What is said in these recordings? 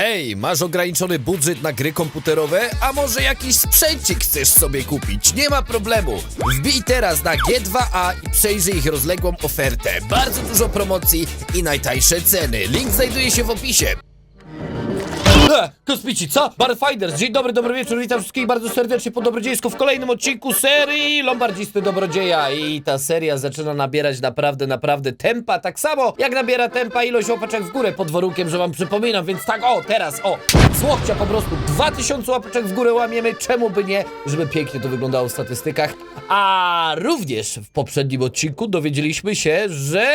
Hej, masz ograniczony budżet na gry komputerowe? A może jakiś sprzęcik chcesz sobie kupić? Nie ma problemu. Wbij teraz na G2A i przejrzyj ich rozległą ofertę. Bardzo dużo promocji i najtańsze ceny. Link znajduje się w opisie. E, Kosmici, co? Barfinders, dzień dobry, dobry wieczór, witam wszystkich bardzo serdecznie po dobrodziejsku w kolejnym odcinku serii Lombardzisty Dobrodzieja. I ta seria zaczyna nabierać naprawdę, naprawdę tempa, tak samo jak nabiera tempa ilość łapeczek w górę pod warunkiem, że wam przypominam, więc tak, o, teraz, o, z łokcia po prostu 2000 łapeczek w górę łamiemy, czemu by nie, żeby pięknie to wyglądało w statystykach, a również w poprzednim odcinku dowiedzieliśmy się, że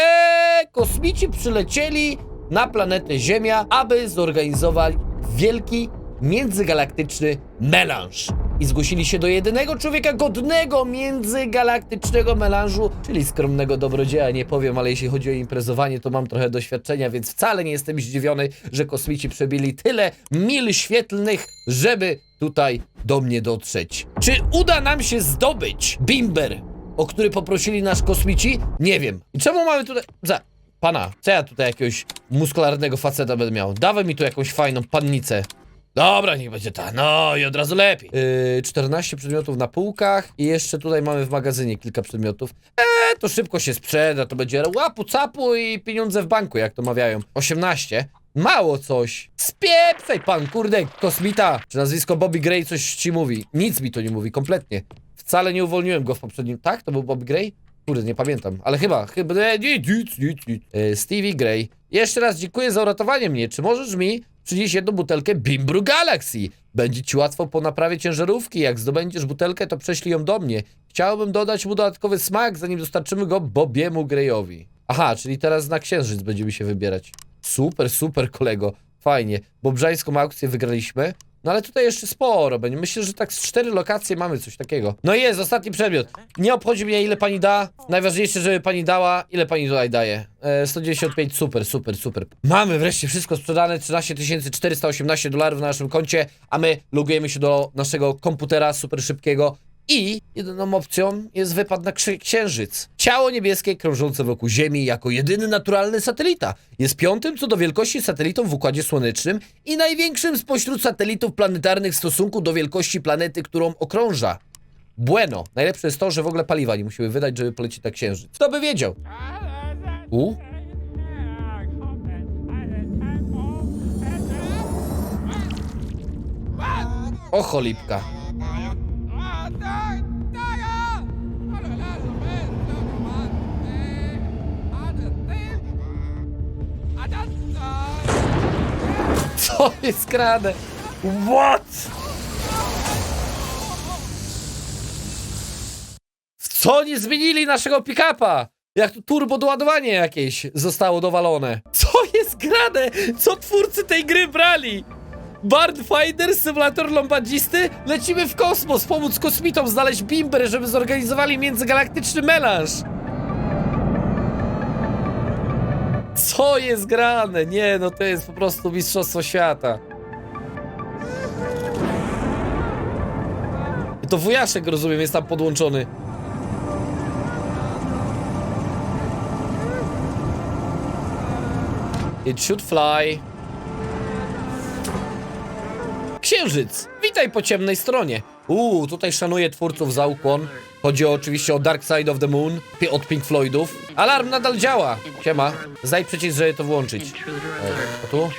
kosmici przylecieli na planetę Ziemia, aby zorganizować wielki międzygalaktyczny melanż. I zgłosili się do jedynego człowieka godnego międzygalaktycznego melanżu, czyli skromnego dobrodzieja. Nie powiem, ale jeśli chodzi o imprezowanie, to mam trochę doświadczenia, więc wcale nie jestem zdziwiony, że kosmici przebili tyle mil świetlnych, żeby tutaj do mnie dotrzeć. Czy uda nam się zdobyć bimber, o który poprosili nas kosmici? Nie wiem. I czemu mamy tutaj... Za... Pana, co ja tutaj jakiegoś muskularnego faceta będę miał? Dawaj mi tu jakąś fajną pannicę. Dobra, niech będzie ta. No i od razu lepiej. Yy, 14 przedmiotów na półkach i jeszcze tutaj mamy w magazynie kilka przedmiotów. Eee, to szybko się sprzeda, to będzie łapu capu i pieniądze w banku, jak to mawiają. 18. Mało coś. Spieprzaj pan, kurde, kosmita. Czy nazwisko Bobby Gray coś ci mówi? Nic mi to nie mówi, kompletnie. Wcale nie uwolniłem go w poprzednim... Tak? To był Bobby Gray? Kurde, nie pamiętam, ale chyba, chyba, nie, nic. E, Stevie Gray. Jeszcze raz dziękuję za uratowanie mnie. Czy możesz mi przynieść jedną butelkę Bimbru Galaxy? Będzie ci łatwo po naprawie ciężarówki. Jak zdobędziesz butelkę, to prześlij ją do mnie. Chciałbym dodać mu dodatkowy smak, zanim dostarczymy go Bobiemu Grayowi. Aha, czyli teraz na księżyc będziemy się wybierać. Super, super, kolego. Fajnie. Bobrzańską aukcję wygraliśmy. No ale tutaj jeszcze sporo będzie. Myślę, że tak z cztery lokacje mamy coś takiego. No i jest, ostatni przedmiot. Nie obchodzi mnie ile pani da. Najważniejsze, żeby pani dała. Ile pani tutaj daje? E, 195, super, super, super. Mamy wreszcie wszystko sprzedane. 13 418 dolarów na naszym koncie, a my logujemy się do naszego komputera super szybkiego. I jedyną opcją jest wypad na księżyc. Ciało niebieskie krążące wokół Ziemi jako jedyny naturalny satelita. Jest piątym co do wielkości satelitą w Układzie Słonecznym i największym spośród satelitów planetarnych w stosunku do wielkości planety, którą okrąża. Bueno. Najlepsze jest to, że w ogóle paliwa nie musimy wydać, żeby polecieć na księżyc. Kto by wiedział? U? O Co jest grane? What? W co nie zmienili naszego pick-upa? Jak tu turbo doładowanie jakieś zostało dowalone. Co jest grane? Co twórcy tej gry brali? Bard Finder, symulator lombardzisty? Lecimy w kosmos, pomóc kosmitom znaleźć bimber, żeby zorganizowali międzygalaktyczny melanż. Co jest grane? Nie, no to jest po prostu mistrzostwo świata. To wujaszek, rozumiem, jest tam podłączony. It should fly. Księżyc! Witaj po ciemnej stronie. Uuu, tutaj szanuję twórców za ukłon. Chodzi o, oczywiście o Dark Side of the Moon od Pink Floydów. Alarm nadal działa. Siema. Zdaj przycisk, żeby to włączyć. E, to tu?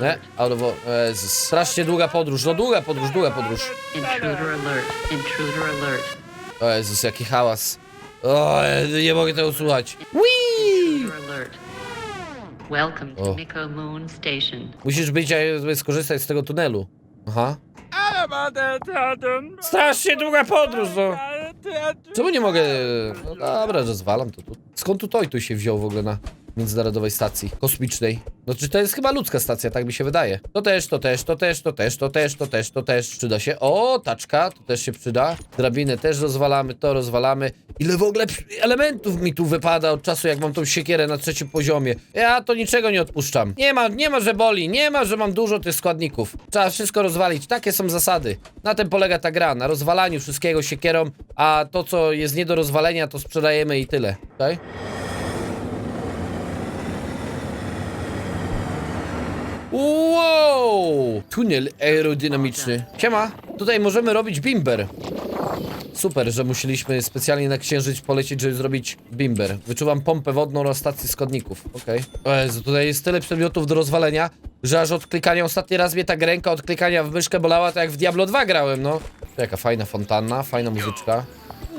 Nie? Of... E, strasznie długa podróż. No długa podróż, długa podróż. Intruder alert. Intruder alert. O Jezus, jaki hałas. O, e, nie mogę tego słuchać. Whee! Intruder alert. Welcome to. Miko Moon Station. Musisz być, żeby skorzystać z tego tunelu. Aha. Strasznie długa podróż, no. Czemu nie mogę... No dobra, rozwalam to tu. Skąd tu Toy tu się wziął w ogóle na międzynarodowej stacji kosmicznej? No czy to jest chyba ludzka stacja, tak mi się wydaje. To też, to też, to też, to też, to też, to też, to też. Przyda się. O, taczka, to też się przyda. Drabinę też rozwalamy, to rozwalamy. Ile w ogóle elementów mi tu wypada od czasu, jak mam tą siekierę na trzecim poziomie. Ja to niczego nie odpuszczam. Nie ma, nie ma, że boli, nie ma, że mam dużo tych składników. Trzeba wszystko rozwalić. Takie są zasady. Na tym polega ta gra, na rozwalaniu wszystkiego siekierą, a to, co jest nie do rozwalenia, to sprzedajemy i tyle. Okay? Wow! Tunel aerodynamiczny. Siema, tutaj możemy robić bimber. Super, że musieliśmy specjalnie na księżyc polecieć, żeby zrobić bimber. Wyczuwam pompę wodną na stacji składników. Okej. O Jezu, tutaj jest tyle przedmiotów do rozwalenia, że aż od klikania ostatni raz mnie tak ręka od klikania w myszkę bolała, to jak w Diablo 2 grałem, no. Jaka fajna fontanna, fajna muzyczka.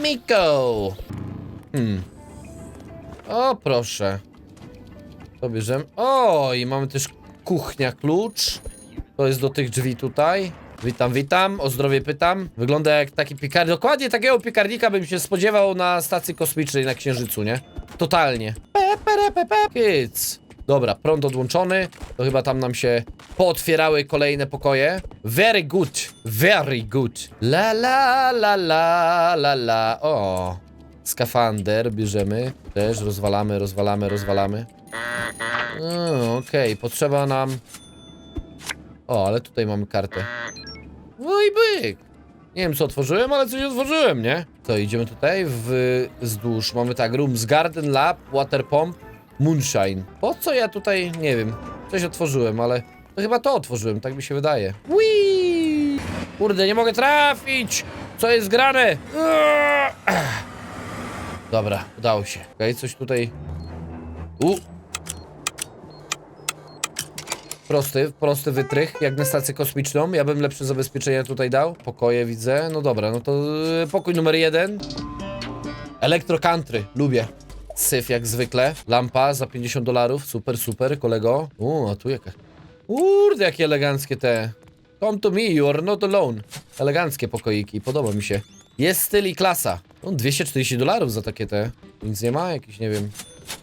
Miko! Hmm. O, proszę. To bierzemy. O, i mamy też kuchnia klucz. To jest do tych drzwi tutaj. Witam, witam. O zdrowie pytam. Wygląda jak taki piekar... Dokładnie takiego piekarnika bym się spodziewał na stacji kosmicznej na Księżycu, nie? Totalnie. Kids. Dobra, prąd odłączony. To chyba tam nam się pootwierały kolejne pokoje. Very good. Very good. La la la la la la. O. Skafander bierzemy. Też rozwalamy, rozwalamy, rozwalamy. Mm, Okej, potrzeba nam... O, ale tutaj mamy kartę. No i byk! Nie wiem co otworzyłem, ale coś otworzyłem, nie? To idziemy tutaj wzdłuż. Mamy tak, Rooms Garden Lab, Water Pump, Moonshine. Po co ja tutaj, nie wiem, coś otworzyłem, ale to chyba to otworzyłem, tak mi się wydaje. Whee! Kurde, nie mogę trafić! Co jest grane? Dobra, udało się. Okej, coś tutaj... U! Prosty, prosty wytrych, jak na stację kosmiczną. Ja bym lepsze zabezpieczenia tutaj dał. Pokoje widzę. No dobra, no to yy, pokój numer jeden. Electro Country, lubię. Syf jak zwykle. Lampa za 50 dolarów. Super, super, kolego. U, a tu jaka. Kurde, jakie eleganckie te. Come to me, you are not alone. Eleganckie pokoiki, podoba mi się. Jest styl i klasa. No, 240 dolarów za takie te. Nic nie ma? Jakiś, nie wiem,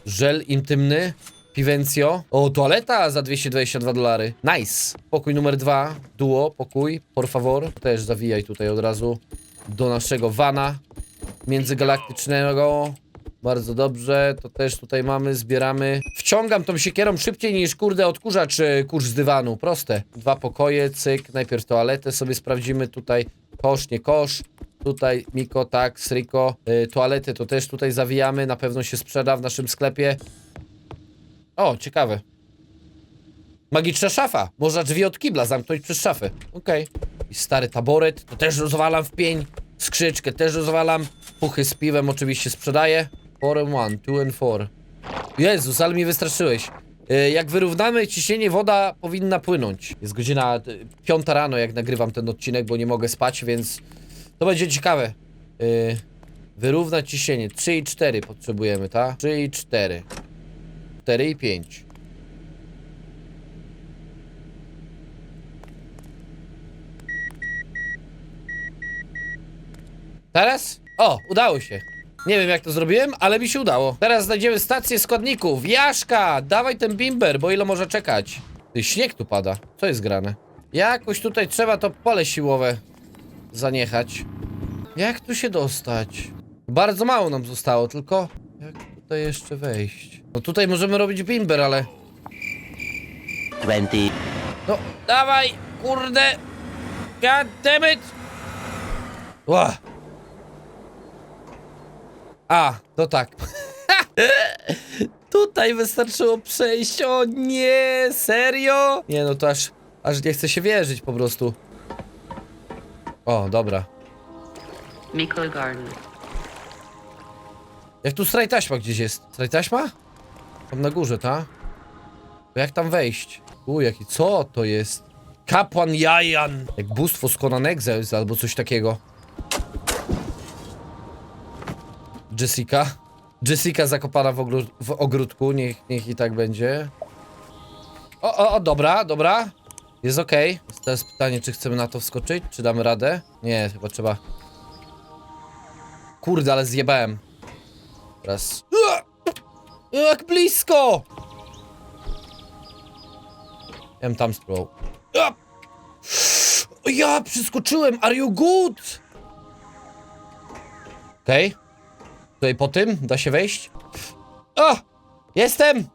żel intymny. Pivencio. O, toaleta za 222 dolary. Nice. Pokój numer dwa. Duo, pokój, por favor. Też zawijaj tutaj od razu do naszego vana międzygalaktycznego. Bardzo dobrze, to też tutaj mamy, zbieramy. Wciągam tą siekierą szybciej niż, kurde, odkurzacz e, kurz z dywanu. Proste. Dwa pokoje, cyk. Najpierw toaletę sobie sprawdzimy. Tutaj kosz, nie kosz. Tutaj Miko, tak, Sriko. Y, toalety to też tutaj zawijamy. Na pewno się sprzeda w naszym sklepie. O, ciekawe. Magiczna szafa. Można drzwi od kibla zamknąć przez szafę. Okej. I stary taboret, to też rozwalam w pień. Skrzyczkę też rozwalam. Puchy z piwem oczywiście sprzedaję. 4 and 1, 2 and 4. Jezus, ale mnie wystraszyłeś. Y, Jak wyrównamy ciśnienie, woda powinna płynąć. Jest godzina y, piąta rano, jak nagrywam ten odcinek, bo nie mogę spać, więc to będzie ciekawe. Y, Wyrównać ciśnienie. 3 i 4 potrzebujemy, tak? 3 i 4. 4 i 5. Teraz? O, udało się. Nie wiem jak to zrobiłem, ale mi się udało. Teraz znajdziemy stację składników. Jaszka, dawaj ten bimber, bo ile może czekać? Ty, śnieg tu pada. Co jest grane? Jakoś tutaj trzeba to pole siłowe zaniechać. Jak tu się dostać? Bardzo mało nam zostało, tylko jak tutaj jeszcze wejść? No tutaj możemy robić bimber, ale... 20. No, dawaj, kurde! God damn it! Ła! A, to tak. Tutaj wystarczyło przejść, o nie, serio? Nie no, to aż, aż nie chce się wierzyć po prostu. O, dobra. Miko Garden. Jak tu straj taśma gdzieś jest? Straj taśma? Tam na górze, ta? To jak tam wejść? U, jaki, co to jest? Kapłan Jajan! Jak bóstwo z Conan Exiles albo coś takiego. Jessica? Jessica zakopana w, ogród w ogródku, niech, niech i tak będzie. O, o, o, dobra, dobra. Jest okej. Jest Teraz pytanie, czy chcemy na to wskoczyć, czy damy radę? Nie, chyba trzeba... Kurde, ale zjebałem. Raz. Ua! Jak blisko! Ja tam spróbował. Ja przeskoczyłem! Are you good? Okej. Tutaj po tym da się wejść. O! Jestem!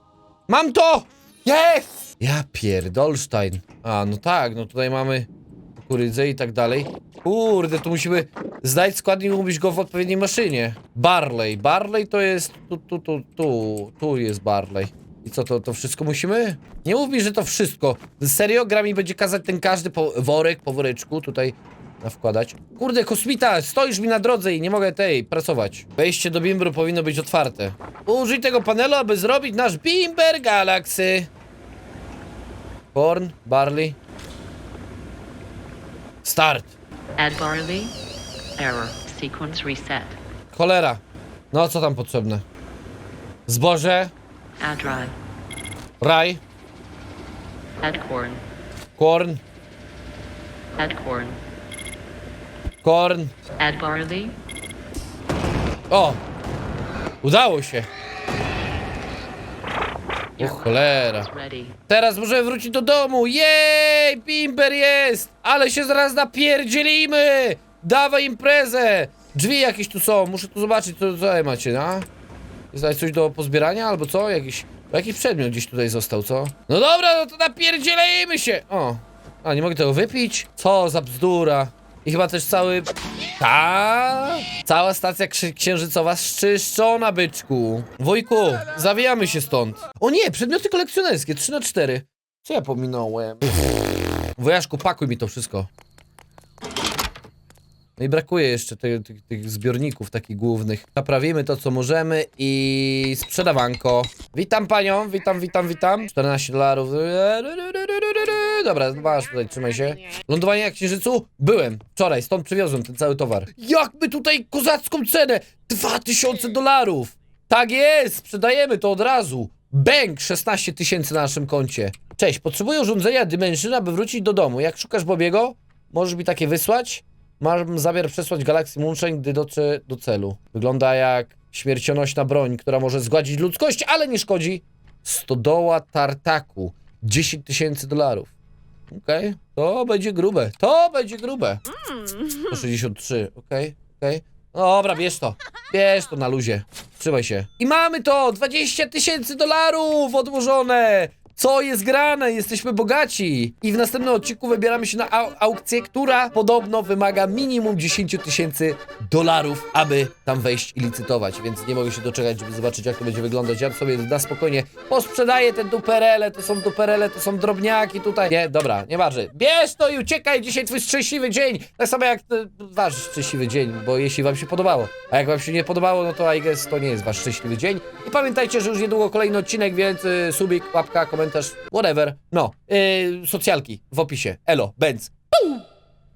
Mam to! Jest! Ja pierdolstein. A, no tak, no tutaj mamy kukurydzę i tak dalej. Kurde, tu musimy znać składnik, umieść go w odpowiedniej maszynie. Barley. Barley to jest... Tu, tu, tu, tu. Tu jest Barley. I co, to, to wszystko musimy? Nie mów mi, że to wszystko. Serio? Gra mi będzie kazać ten każdy po worek, po woreczku tutaj wkładać. Kurde, kosmita, stoisz mi na drodze i nie mogę tej pracować. Wejście do Bimbru powinno być otwarte. Użyj tego panelu, aby zrobić nasz Bimber Galaxy. Corn, barley. Start. Add barley. Error. Sequence reset. Cholera. No, co tam potrzebne? Zboże, raj, Add corn. corn, Add corn. barley. O! Udało się. O cholera. Teraz możemy wrócić do domu. Jej! Pimper jest! Ale się zaraz napierdzielimy! Dawaj imprezę! Drzwi jakieś tu są, muszę tu zobaczyć, co tutaj macie, no? Jest coś do pozbierania, albo co? Jakiś, jakiś przedmiot gdzieś tutaj został, co? No dobra, no to napierdzielejmy się! O! A, nie mogę tego wypić? Co za bzdura. I chyba też cały... Ta, Cała stacja księżycowa szczyszczona, byczku. Wujku, zawijamy się stąd. O nie, przedmioty kolekcjonerskie, 3 na 4 Co ja pominąłem? Wojaszku, pakuj mi to wszystko. No i brakuje jeszcze tych, tych, tych zbiorników takich głównych. Naprawimy to, co możemy i sprzedawanko. Witam panią, witam, witam, witam. 14 dolarów. Dobra, masz tutaj, trzymaj się. Lądowanie na Księżycu? Byłem. Wczoraj, stąd przywiozłem ten cały towar. Jak my tutaj kozacką cenę? 2000 dolarów! Tak jest, sprzedajemy to od razu. Bęk, 16 tysięcy na naszym koncie. Cześć, potrzebuję urządzenia Dimension, aby wrócić do domu. Jak szukasz Bobiego, możesz mi takie wysłać. Mam zamiar przesłać Galaxy Moonshine, gdy dotrze do celu. Wygląda jak śmiercionośna broń, która może zgładzić ludzkość, ale nie szkodzi. Stodoła Tartaku. 10 tysięcy dolarów. Okej, to będzie grube. To będzie grube. 163, okej, okej. Dobra, bierz to. Bierz to na luzie. Trzymaj się. I mamy to! 20 tysięcy dolarów odłożone! Co jest grane? Jesteśmy bogaci! I w następnym odcinku wybieramy się na au aukcję, która podobno wymaga minimum 10 tysięcy dolarów, aby tam wejść i licytować. Więc nie mogę się doczekać, żeby zobaczyć, jak to będzie wyglądać. Ja sobie na spokojnie posprzedaję te duperele, to są duperele, to są drobniaki tutaj. Nie, dobra, nieważne. Bierz to i uciekaj! Dzisiaj twój szczęśliwy dzień! Tak samo jak e, wasz szczęśliwy dzień, bo jeśli wam się podobało. A jak wam się nie podobało, no to I guess to nie jest wasz szczęśliwy dzień. I pamiętajcie, że już niedługo kolejny odcinek, więc y, subik, łapka, komentarz, whatever. No, y, socjalki w opisie. Elo, Benz.